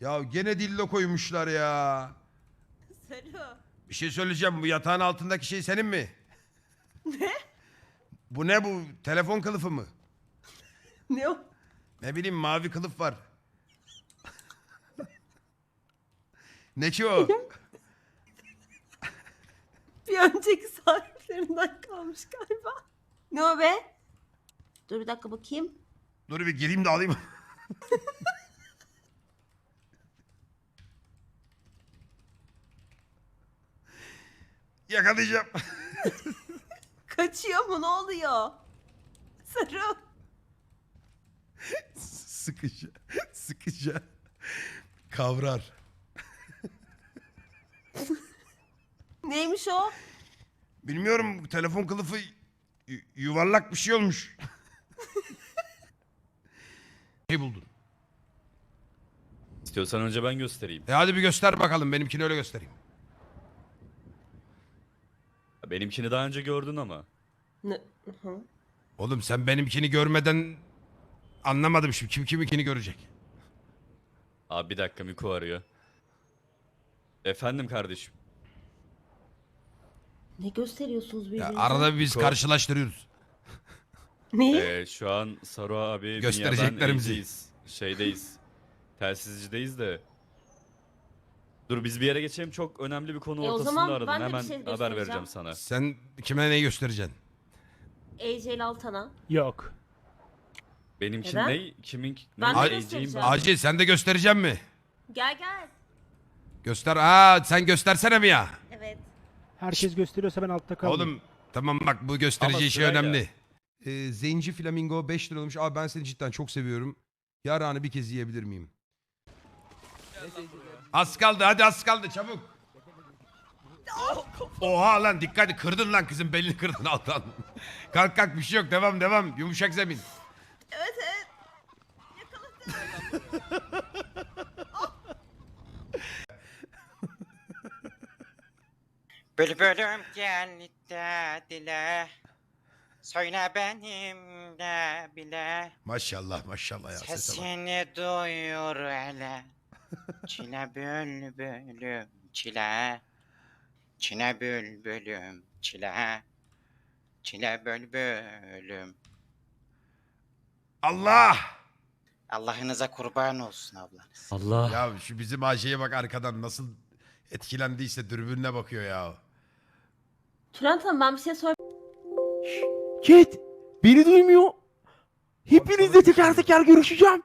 Ya gene dillo koymuşlar ya. Selo. Bir şey söyleyeceğim. Bu yatağın altındaki şey senin mi? Ne? Bu ne bu? Telefon kılıfı mı? Ne o? Ne bileyim mavi kılıf var. ne ki o? Bir önceki sahiplerinden kalmış galiba. Ne o be? Dur bir dakika bakayım. Dur bir gireyim de alayım. Yakalayacağım. Kaçıyor mu ne oluyor? Sarı. Sıkıca. Sıkıca. Kavrar. Neymiş o? Bilmiyorum telefon kılıfı yu- yuvarlak bir şey olmuş. şey buldun. İstiyorsan önce ben göstereyim. E hadi bir göster bakalım benimkini öyle göstereyim. Benimkini daha önce gördün ama. Ne? Hı. Oğlum sen benimkini görmeden anlamadım şimdi kim kiminkini görecek. Abi bir dakika Miko arıyor. Efendim kardeşim. Ne gösteriyorsunuz Ya birbirinize? arada biz Ko- karşılaştırıyoruz. Neyi? Ee, şu an Saru abi Göstereceklerimizi. dünyadan Şeydeyiz. Telsizcideyiz de. Dur biz bir yere geçelim. Çok önemli bir konu E, o ortasında zaman aradım. ben de bir Hemen şey haber göstereceğim. vereceğim sana. Sen kime neyi göstereceksin? Ecel Altan'a. Yok. Benimki Neden? ne? Kimin? Ben ne? de göstereceğim. ben. Acil sen de göstereceksin mi? Gel gel. Göster. Aa sen göstersene mi ya? Evet. Herkes gösteriyorsa ben altta kaldım. Oğlum tamam bak bu gösterici Ama işi sırayla. önemli. Ee, Zenci Flamingo 5 lira olmuş. Abi ben seni cidden çok seviyorum. Yarağını bir kez yiyebilir miyim? Az kaldı hadi az kaldı çabuk. Oha lan dikkat et, kırdın lan kızın belini kırdın alttan. kalk kalk bir şey yok devam devam yumuşak zemin. Evet evet. Bülbülüm gel dile Söyle benimle bile Maşallah maşallah ya sese bak. Sesini duyur hele Çile bülbülüm çile Çile bülbülüm çile Çile bülbülüm Allah! Allah'ınıza kurban olsun ablanız. Allah. Ya şu bizim Ayşe'ye bak arkadan nasıl etkilendiyse dürbünle bakıyor ya. Tülent Hanım ben bir şey sor. Chat beni duymuyor. Hepinizle teker teker görüşeceğim.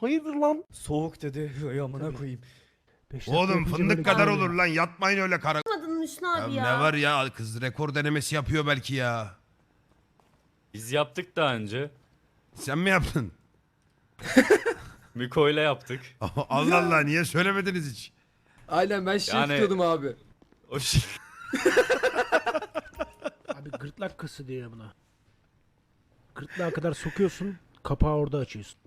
Hayırdır lan? Soğuk dedi. Ay amına koyayım. Beş dakika Oğlum yapınca böyle fındık kadar kalıyor. olur lan yatmayın öyle kara. Yapmadın Hüsnü Ya abi ya. ne var ya kız rekor denemesi yapıyor belki ya. Biz yaptık daha önce. Sen mi yaptın? Miko ile yaptık. Allah Allah niye söylemediniz hiç? Aynen ben şey Yani- tutuyordum abi. O şey. Abi gırtlak kası diye buna. Gırtlağa kadar sokuyorsun, kapağı orada açıyorsun.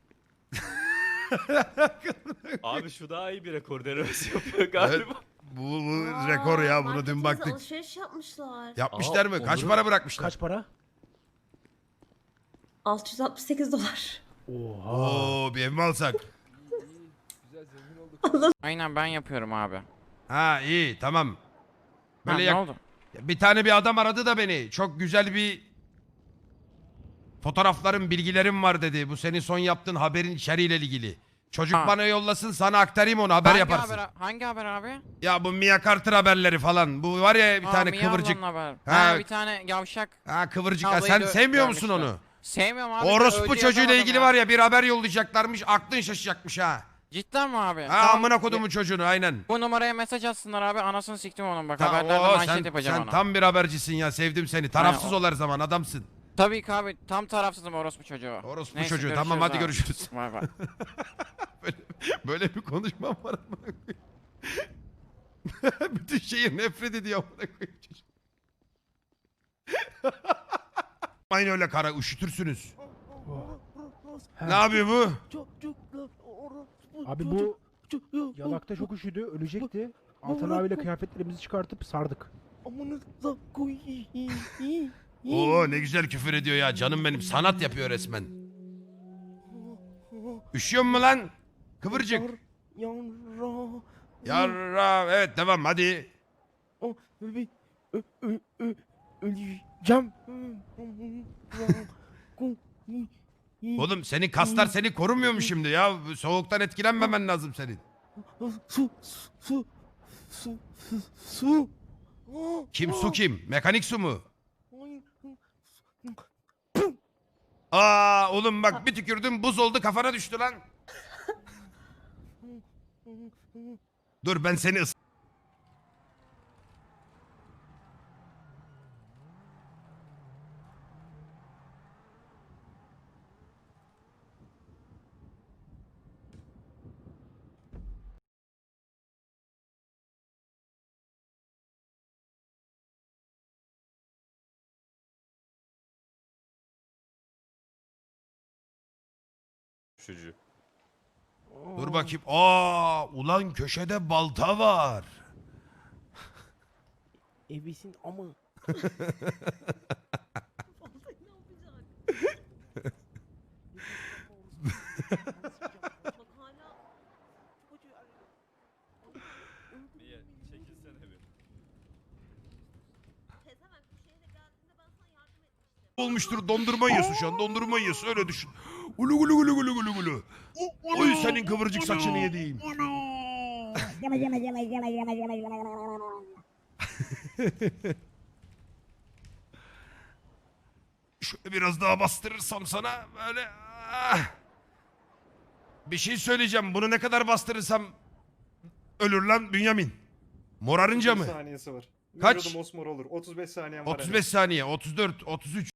Abi şu daha iyi bir rekor denemesi yapıyor galiba. Bu, bu Aa, rekor ya bunu dün baktık. Alışveriş yapmışlar. Yapmışlar Aa, mı? Kaç olur. para bırakmışlar? Kaç para? 668 dolar. Oha. Oo bir ev mi alsak? Aynen ben yapıyorum abi. Ha iyi tamam. Ha, Böyle ne yak- oldu? bir tane bir adam aradı da beni. Çok güzel bir fotoğraflarım, bilgilerim var dedi. Bu senin son yaptığın haberin içeriğiyle ilgili. Çocuk Ha. bana yollasın sana aktarayım onu haber hangi yaparsın. Haber, hangi haber abi? Ya bu Mia Carter haberleri falan. Bu var ya bir Aa, tane Mia kıvırcık. ablanın. Ha. Ha, bir tane yavşak. Ha kıvırcık. Ha, Ablayı sen sevmiyor musun görmüştüm. onu? Sevmiyorum abi. Orospu öldü çocuğuyla yazamadım ilgili ya. var ya bir haber yollayacaklarmış. Aklın şaşacakmış ha. Cidden mi abi? Ha amına kodumun çocuğunu aynen. Bu numaraya mesaj atsınlar abi. Anasını siktim onun bak. Haberlerde Oo, manşet sen, yapacağım sen ona. tam bir habercisin ya sevdim seni. Tarafsız o- ol her zaman adamsın. Tabii ki abi. Tam tarafsızım orospu çocuğu. Orospu Neyse, çocuğu. Tamam, hadi abi. görüşürüz. Bay bay. Böyle bir konuşmam var amına koyayım. Bütün şehir nefret ediyor amına koyayım. Aynı öyle kara üşütürsünüz. Ne yapıyor bu? Abi bu Yalakta çok üşüdü, ölecekti. Altan abiyle kıyafetlerimizi çıkartıp sardık. Amanıza koyayım. Oo ne güzel küfür ediyor ya canım benim. Sanat yapıyor resmen. Üşüyor mu lan? Kıvırcık. Yavrum. Yarra evet devam hadi. O bir ö, ö, ö, öleceğim. Oğlum senin kaslar seni korumuyor mu şimdi ya? Soğuktan etkilenmemen lazım senin. Su su su su su. Kim su kim? Mekanik su mu? Aa oğlum bak bir tükürdün buz oldu kafana düştü lan. Dur ben seni ıs... Çocuğu. Dur bakayım. Aa ulan köşede balta var. Ebesin ama. Olmuştur dondurma yiyorsun şu an dondurma yiyorsun öyle düşün. Ulu gulu gulu gulu gulu gulu. Oy senin kıvırcık saçını yediğim. Şöyle biraz daha bastırırsam sana böyle. ah. Bir şey söyleyeceğim. Bunu ne kadar bastırırsam ölür lan Bünyamin. Morarınca mı? saniyesi var. Kaç? Vücudu mosmor olur. 35 saniyen var. 35 saniye, 34, 33.